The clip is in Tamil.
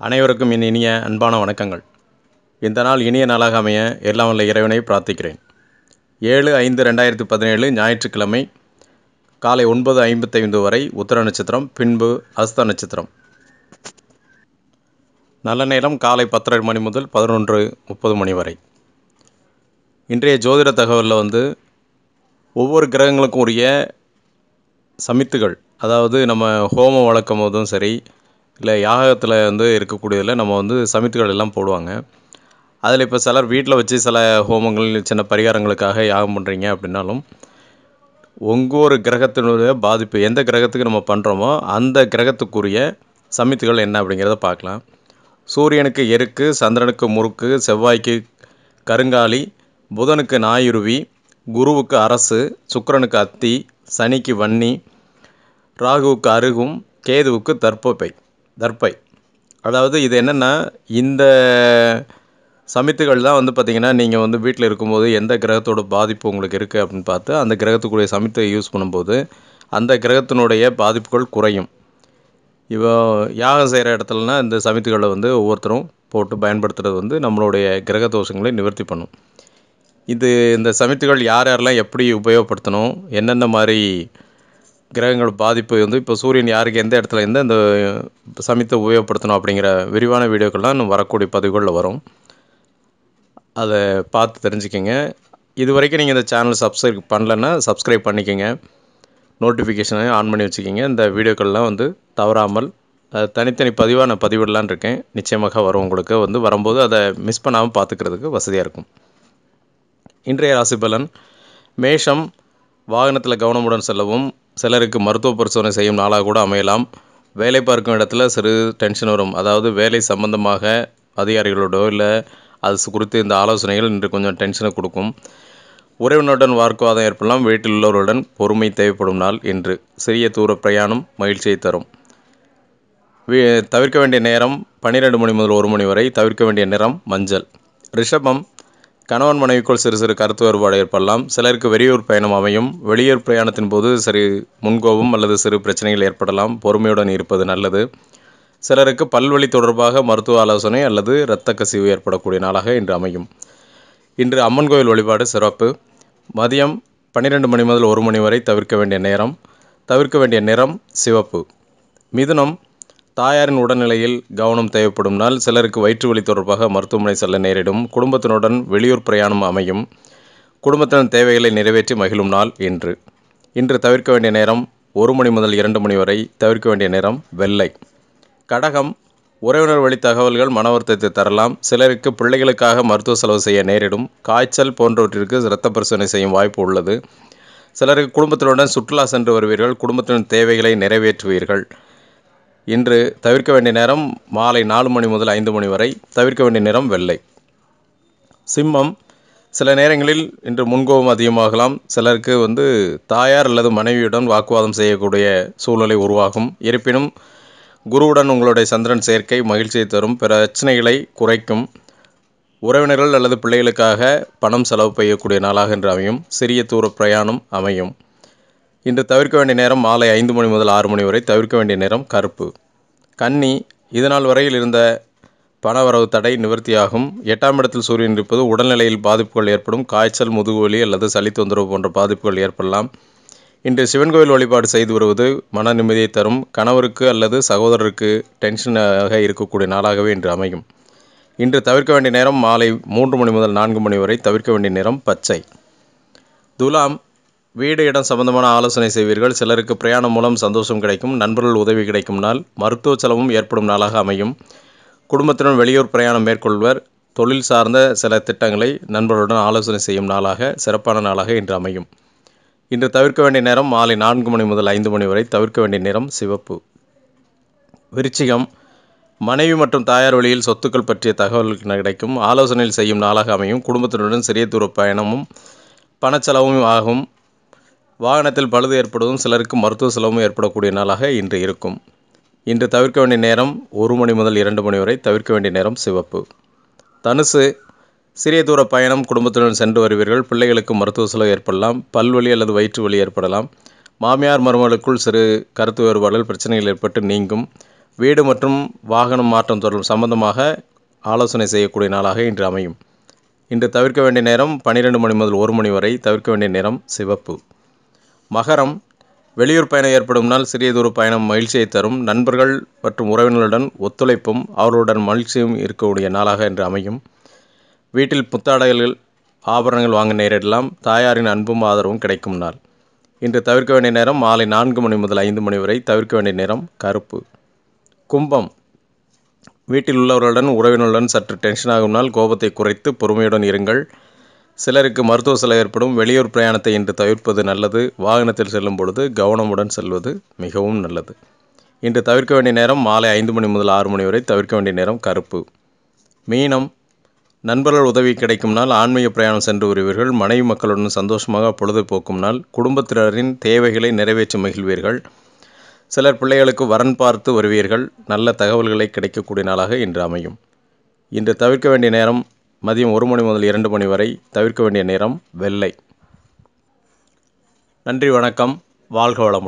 அனைவருக்கும் என் இனிய அன்பான வணக்கங்கள். இந்த நாள் இனிய நாளாக அமைய எல்லாம் உள்ள இறைவனை பிரார்த்திக்கிறேன். ஏழு ஐந்து ரெண்டாயிரத்தி பதினேழு ஞாயிற்றுக்கிழமை காலை ஒன்பது ஐம்பத்தைந்து வரை உத்தர நட்சத்திரம் பின்பு அஸ்த நட்சத்திரம். நல்ல நேரம் காலை பத்தரை மணி முதல் பதினொன்று முப்பது மணி வரை. இன்றைய ஜோதிட தகவலில் வந்து ஒவ்வொரு கிரகங்களுக்கும் உரிய சமித்துகள் அதாவது நம்ம ஹோமம் வளர்க்கும் போதும் சரி இல்லை யாகத்தில் வந்து இருக்கக்கூடியதில் நம்ம வந்து சமித்துகள் எல்லாம் போடுவாங்க. அதில் இப்போ சிலர் வீட்டில் வச்சு சில ஹோமங்கள் சின்ன பரிகாரங்களுக்காக யாகம் பண்ணுறீங்க அப்படின்னாலும் ஒவ்வொரு கிரகத்தினுடைய பாதிப்பு எந்த கிரகத்துக்கு நம்ம பண்ணுறோமோ அந்த கிரகத்துக்குரிய சமித்துகள் என்ன அப்படிங்கிறத பார்க்கலாம். சூரியனுக்கு எருக்கு சந்திரனுக்கு முறுக்கு செவ்வாய்க்கு கருங்காலி புதனுக்கு நாயுருவி குருவுக்கு அரசு சுக்கிரனுக்கு அத்தி சனிக்கு வன்னி ராகுவுக்கு அருகும் கேதுவுக்கு தற்பப்பை தர்ப்பை. அதாவது இது என்னென்னா இந்த சமித்துகள் தான் வந்து பார்த்திங்கன்னா நீங்கள் வந்து வீட்டில் இருக்கும்போது எந்த கிரகத்தோட பாதிப்பு உங்களுக்கு இருக்குது அப்படின்னு பார்த்து அந்த கிரகத்துக்குரிய சமித்தை யூஸ் பண்ணும்போது அந்த கிரகத்தினுடைய பாதிப்புகள் குறையும். இப்போ யாகம் செய்கிற இடத்துலனா இந்த சமித்துகளை வந்து ஒவ்வொருத்தரும் போட்டு பயன்படுத்துகிறது வந்து நம்மளுடைய கிரக தோஷங்களை நிவர்த்தி பண்ணும். இது இந்த சமித்துகள் யார் யாரெல்லாம் எப்படி உபயோகப்படுத்தணும் என்னென்ன மாதிரி கிரகங்கள் பாதிப்பு வந்து இப்போ சூரியன் யாருக்கு எந்த இடத்துல இருந்து இந்த சமயத்தை உபயோகப்படுத்தணும் அப்படிங்கிற விரிவான வீடியோக்கள்லாம் இன்னும் வரக்கூடிய பதிவுகளில் வரும். அதை பார்த்து தெரிஞ்சுக்கங்க. இது வரைக்கும் நீங்கள் இந்த சேனல் சப்ஸ்கிரைப் பண்ணலன்னா சப்ஸ்கிரைப் பண்ணிக்கோங்க. நோட்டிஃபிகேஷனை ஆன் பண்ணி வச்சுக்கிங்க. இந்த வீடியோக்கள்லாம் வந்து தவறாமல் தனித்தனி பதிவாக நான் பதிவிடலான்னு இருக்கேன். நிச்சயமாக வரும் உங்களுக்கு. வந்து வரும்போது அதை மிஸ் பண்ணாமல் பார்த்துக்கிறதுக்கு வசதியாக இருக்கும். இன்றைய ராசி பலன் மேஷம் வாகனத்தில் கவனமுடன் செல்லவும் சிலருக்கு மருத்துவ பரிசோதனை செய்யும் நாளாக கூட அமையலாம். வேலை பார்க்கும் இடத்துல சிறு டென்ஷன் வரும். அதாவது வேலை சம்பந்தமாக அதிகாரிகளோடோ இல்லை அது குறித்து இந்த ஆலோசனைகள் இன்று கொஞ்சம் டென்ஷனை கொடுக்கும். உறவினருடன் வாக்குவாதம் ஏற்படலாம். வீட்டில் உள்ளவர்களுடன் பொறுமை தேவைப்படும் நாள் இன்று. சிறிய தூர பிரயாணம் மகிழ்ச்சியை தரும். தவிர்க்க வேண்டிய நேரம் பன்னிரெண்டு மணி முதல் ஒரு மணி வரை தவிர்க்க வேண்டிய நிறம் மஞ்சள். ரிஷபம் கணவன் மனைவிக்குள் சிறு சிறு கருத்து வேறுபாடு ஏற்படலாம். சிலருக்கு வெளியூர் பயணம் அமையும். வெளியூர் பிரயாணத்தின் போது சிறு முன்கோபம் அல்லது சிறு பிரச்சனைகள் ஏற்படலாம். பொறுமையுடன் இருப்பது நல்லது. சிலருக்கு பல்வழி தொடர்பாக மருத்துவ ஆலோசனை அல்லது இரத்த கசிவு ஏற்படக்கூடிய நாளாக இன்று அமையும். இன்று அம்மன் கோயில் வழிபாடு சிறப்பு. மதியம் பன்னிரெண்டு மணி முதல் ஒரு மணி வரை தவிர்க்க வேண்டிய நேரம். தவிர்க்க வேண்டிய நிறம் சிவப்பு. மிதுனம் தாயாரின் உடல்நிலையில் கவனம் தேவைப்படும் நாள் சிலருக்கு வயிற்று வலி தொடர்பாக மருத்துவமனை செல்ல நேரிடும். குடும்பத்தினுடன் வெளியூர் பிரயாணம் அமையும். குடும்பத்தின் தேவைகளை நிறைவேற்றி மகிழும் நாள் இன்று. இன்று தவிர்க்க வேண்டிய நேரம் ஒரு மணி முதல் இரண்டு மணி வரை தவிர்க்க வேண்டிய நேரம் வெள்ளை. கடகம் உறவினர் வழி தகவல்கள் மன வருத்தத்தை தரலாம். சிலருக்கு பிள்ளைகளுக்காக மருத்துவ செலவு செய்ய நேரிடும். காய்ச்சல் போன்றவற்றிற்கு இரத்த பரிசோதனை செய்யும் வாய்ப்பு உள்ளது. சிலருக்கு குடும்பத்தினுடன் சுற்றுலா சென்று வருவீர்கள். குடும்பத்தின் தேவைகளை நிறைவேற்றுவீர்கள். இன்று தவிர்க்க வேண்டிய நேரம் மாலை நாலு மணி முதல் ஐந்து மணி வரை தவிர்க்க வேண்டிய நிறம் வெள்ளை. சிம்மம் சில நேரங்களில் இன்று முன்கோபம் அதிகமாகலாம். சிலருக்கு வந்து தாயார் அல்லது மனைவியுடன் வாக்குவாதம் செய்யக்கூடிய சூழ்நிலை உருவாகும். இருப்பினும் குருவுடன் உங்களுடைய சந்திரன் சேர்க்கை மகிழ்ச்சியை தரும். பிரச்சனைகளை குறைக்கும். உறவினர்கள் அல்லது பிள்ளைகளுக்காக பணம் செலவு செய்யக்கூடிய நாளாக இன்று அமையும். சிறிய தூர பிரயாணம் அமையும். இன்று தவிர்க்க வேண்டிய நேரம் மாலை ஐந்து மணி முதல் ஆறு மணி வரை தவிர்க்க வேண்டிய நேரம் கருப்பு. கன்னி இதனால் வரையில் இருந்த பணவரவு தடை நிவர்த்தியாகும். எட்டாம் இடத்தில் சூரியன் இருப்பது உடல்நிலையில் பாதிப்புகள் ஏற்படும். காய்ச்சல் முதுகுவலி அல்லது சளி தொந்தரவு போன்ற பாதிப்புகள் ஏற்படலாம். இன்று சிவன் கோயில் வழிபாடு செய்து வருவது மன நிம்மதியை தரும். கணவருக்கு அல்லது சகோதரருக்கு டென்ஷனாக இருக்கக்கூடிய நாளாகவே இன்று அமையும். இன்று தவிர்க்க வேண்டிய நேரம் மாலை மூன்று மணி முதல் நான்கு மணி வரை தவிர்க்க வேண்டிய நேரம் பச்சை. துலாம் வீடு இடம் சம்பந்தமான ஆலோசனை செய்வீர்கள். சிலருக்கு பிரயாணம் மூலம் சந்தோஷம் கிடைக்கும். நண்பர்கள் உதவி கிடைக்கும் நாள். மருத்துவ செலவும் ஏற்படும் நாளாக அமையும். குடும்பத்துடன் வெளியூர் பிரயாணம் மேற்கொள்வர். தொழில் சார்ந்த சில திட்டங்களை நண்பர்களுடன் ஆலோசனை செய்யும் நாளாக சிறப்பான நாளாக இன்று அமையும். இன்று தவிர்க்க வேண்டிய நேரம் மாலை நான்கு மணி முதல் ஐந்து மணி வரை தவிர்க்க வேண்டிய நேரம் சிவப்பு. விருச்சிகம். மனைவி மற்றும் தாயார் வழியில் சொத்துக்கள் பற்றிய தகவல்கள் கிடைக்கும். ஆலோசனையில் செய்யும் நாளாக அமையும். குடும்பத்தினருடன் சிறிய தூர பயணமும் பணச்செலவும் ஆகும். வாகனத்தில் பழுது ஏற்படுவதும் சிலருக்கு மருத்துவ செலவும் ஏற்படக்கூடிய நாளாக இன்று இருக்கும். இன்று தவிர்க்க வேண்டிய நேரம் ஒரு மணி முதல் இரண்டு மணி வரை தவிர்க்க வேண்டிய நேரம் சிவப்பு. தனுசு சிறிய தூர பயணம் குடும்பத்துடன் சென்று வருவீர்கள். பிள்ளைகளுக்கு மருத்துவ செலவு ஏற்படலாம். பல்வலி அல்லது வயிற்று வலி ஏற்படலாம். மாமியார் மருமகளுக்குள் சிறு கருத்து வேறுபாடுகள் பிரச்சனைகள் ஏற்பட்டு நீங்கும். வீடு மற்றும் வாகனம் மாற்றம் தொடர்பு சம்பந்தமாக ஆலோசனை செய்யக்கூடிய நாளாக இன்று அமையும். இன்று தவிர்க்க வேண்டிய நேரம் பன்னிரெண்டு மணி முதல் ஒரு மணி வரை தவிர்க்க வேண்டிய நேரம் சிவப்பு. மகரம் வெளியூர் பயணம் ஏற்படும் நாள் சிறிய தூர பயணம் மகிழ்ச்சியை தரும். நண்பர்கள் மற்றும் உறவினர்களுடன் ஒத்துழைப்பும் அவர்களுடன் மகிழ்ச்சியும் இருக்கக்கூடிய நாளாக இன்று அமையும். வீட்டில் புத்தாடைகள் ஆபரணங்கள் வாங்க நேரிடலாம். தாயாரின் அன்பும் ஆதரவும் கிடைக்கும் நாள். இன்று தவிர்க்க வேண்டிய நேரம் மாலை நான்கு மணி முதல் ஐந்து மணி வரை தவிர்க்க வேண்டிய நேரம் கருப்பு. கும்பம். வீட்டில் உள்ளவர்களுடன் உறவினர்களுடன் சற்று டென்ஷன் ஆகும் நாள். கோபத்தை குறைத்து பொறுமையுடன் இருங்கள். சிலருக்கு மருத்துவ செலவு ஏற்படும். வெளியூர் பிரயாணத்தை இன்று தவிர்ப்பது நல்லது. வாகனத்தில் செல்லும் பொழுது கவனமுடன் செல்வது மிகவும் நல்லது. இன்று தவிர்க்க வேண்டிய நேரம் மாலை ஐந்து மணி முதல் ஆறு மணி வரை தவிர்க்க வேண்டிய நேரம் கருப்பு. மீனம். நண்பர்கள் உதவி கிடைக்கும் நாள். ஆன்மீக பிரயாணம் சென்று வருவீர்கள். மனைவி மக்களுடன் சந்தோஷமாக பொழுது போக்கும் நாள். குடும்பத்தினரின் தேவைகளை நிறைவேற்றி மகிழ்வீர்கள். சிலர் பிள்ளைகளுக்கு வரன் பார்த்து வருவீர்கள். நல்ல தகவல்களை கிடைக்கக்கூடிய நாளாக இன்று அமையும். இன்று தவிர்க்க வேண்டிய நேரம் மதியம் ஒரு மணி முதல் இரண்டு மணி வரை தவிர்க்க வேண்டிய நேரம் வெள்ளை. நன்றி வணக்கம். வாழ்க வளமுடன்.